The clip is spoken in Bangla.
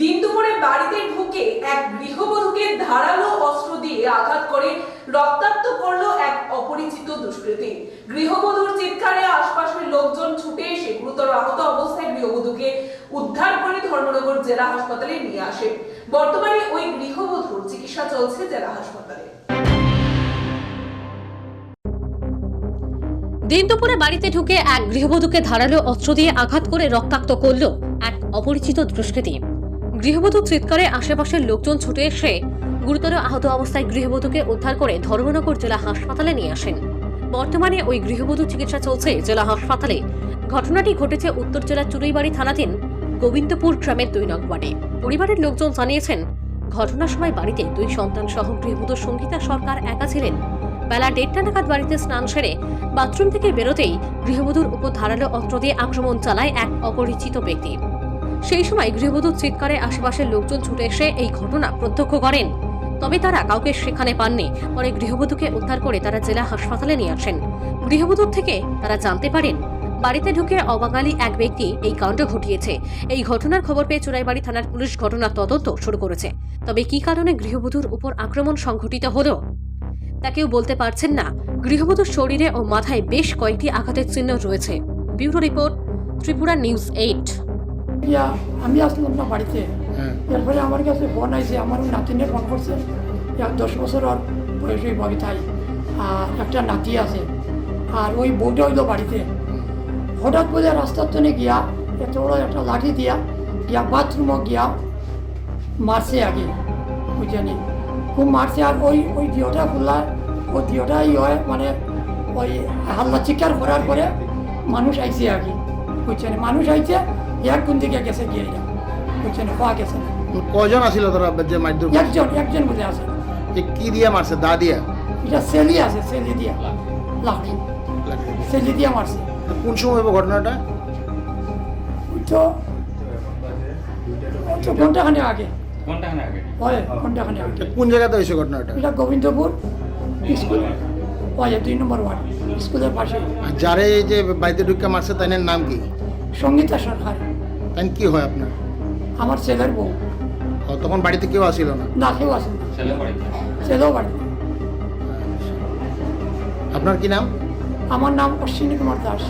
দিন দুপুরে বাড়িতে ঢুকে এক গৃহবধূকে ধারালো অস্ত্র দিয়ে আঘাত করে রক্তাক্ত করল এক অপরিচিত দুষ্কৃতী। গৃহবধূর চিৎকারে আশপাশের লোকজন ছুটে এসে গুরুতর আহত অবস্থায় গৃহবধূকে উদ্ধার করে ধর্মনগর জেলা হাসপাতালে নিয়ে আসে। বর্তমানে ওই গৃহবধূর চিকিৎসা চলছে জেলা হাসপাতালে। দিন দুপুরে বাড়িতে ঢুকে এক গৃহবধূকে ধারালো অস্ত্র দিয়ে আঘাত করে রক্তাক্ত করল এক অপরিচিত দুষ্কৃতী। গৃহবধূর চিৎকারে আশেপাশের লোকজন ছুটে এসে গুরুতর আহত অবস্থায় গৃহবধূকে উদ্ধার করে ধর্মনগর জেলা হাসপাতালে নিয়ে আসেন। বর্তমানে ওই গৃহবধূ চিকিৎসা চলছে জেলা হাসপাতালে। ঘটনাটি ঘটেছে উত্তর জেলার চুরুইবাড়ি থানাধীন গোবিন্দপুর গ্রামের দুই নং ওয়ার্ডে। পরিবারের লোকজন জানিয়েছেন, ঘটনার সময় বাড়িতে দুই সন্তান সহ গৃহবধূ সঙ্গীতা সরকার একা ছিলেন। বেলা দেড়টা নাগাদ বাড়িতে স্নান সেরে বাথরুম থেকে বেরোতেই গৃহবধূর উপর ধারালো অস্ত্র দিয়ে আক্রমণ চালায় এক অপরিচিত ব্যক্তি। সেই সময় গৃহবধূর চিৎকারে আশেপাশের লোকজন ছুটে এসে এই ঘটনা প্রত্যক্ষ করেন। তবে তারা কাউকে সেখানে পাননি। পরে গৃহবধূকে উদ্ধার করে তারা জেলা হাসপাতালে নিয়ে আসেন। গৃহবধূর থেকে তারা জানতে পারেন, বাড়িতে ঢুকে অবাঙালি এক ব্যক্তি এই কাণ্ড ঘটিয়েছে। এই ঘটনার খবর পেয়ে চুরাইবাড়ি থানার পুলিশ ঘটনার তদন্ত শুরু করেছে। তবে কি কারণে গৃহবধূর উপর আক্রমণ সংঘটিত হলো? তা কেউ বলতে পারছেন না। গৃহবধূর শরীরে ও মাথায় বেশ কয়েকটি আঘাতের চিহ্ন রয়েছে। Bureau report, Tripura news eight. ইয়া আমি আসলাম না বাড়িতে। হ্যাঁ। এরপরে আমার কাছে ফোন আইছে আমার ওই নাতিনে ফোন করছে। এক দশ বছর ওর বয়সী ববিতাই আর একটা নাতি আছে। আর ওই বউটা হইল বাড়িতে। হঠাৎ করে রাস্তার জন্য গিয়া এত বড় একটা লাঠি দিয়া গিয়া বাথরুমও গিয়া মারছে আগে। বুঝছেনি খুব মারছে। আর ওই ওই দিওটা খুললা ওই দিওটাই হয় মানে ওই হাল্লা চিকার করার পরে মানুষ আইছে আগে। বুঝছেন মানুষ আইছে এক কোন দিকে গেছে গিয়ে এরা বুঝছেন গেছে কজন আছিল তোরা যে মারধর একজন একজন আছে। এ কি দিয়া মারছে দা দিয়া? এটা সেলি আছে সেলি দিয়া। লাঠি সেলি দিয়া মারছে কোন সময় ঘটনাটা? তো ঘন্টাখানে আগে। ঘন্টাখানে আগে। হয় ঘন্টাখানে আগে। কোন জায়গাতে হয়েছে ঘটনাটা? এটা গোবিন্দপুর স্কুল। হয় দুই নম্বর ওয়ার্ড স্কুলের পাশে। আর যারে এই যে বাড়িতে ঢুকে মারছে তাই নাম কি? সঙ্গীতা সরকার তাই কি হয় আপনার? আমার ছেলের বউ। ও, তখন বাড়িতে কেউ আসিল না? না কেউ আসে না ছেলে বাড়িতে? ছেলেও বাড়ি আপনার কি নাম? আমার নাম অশ্বিনী কুমার দাস।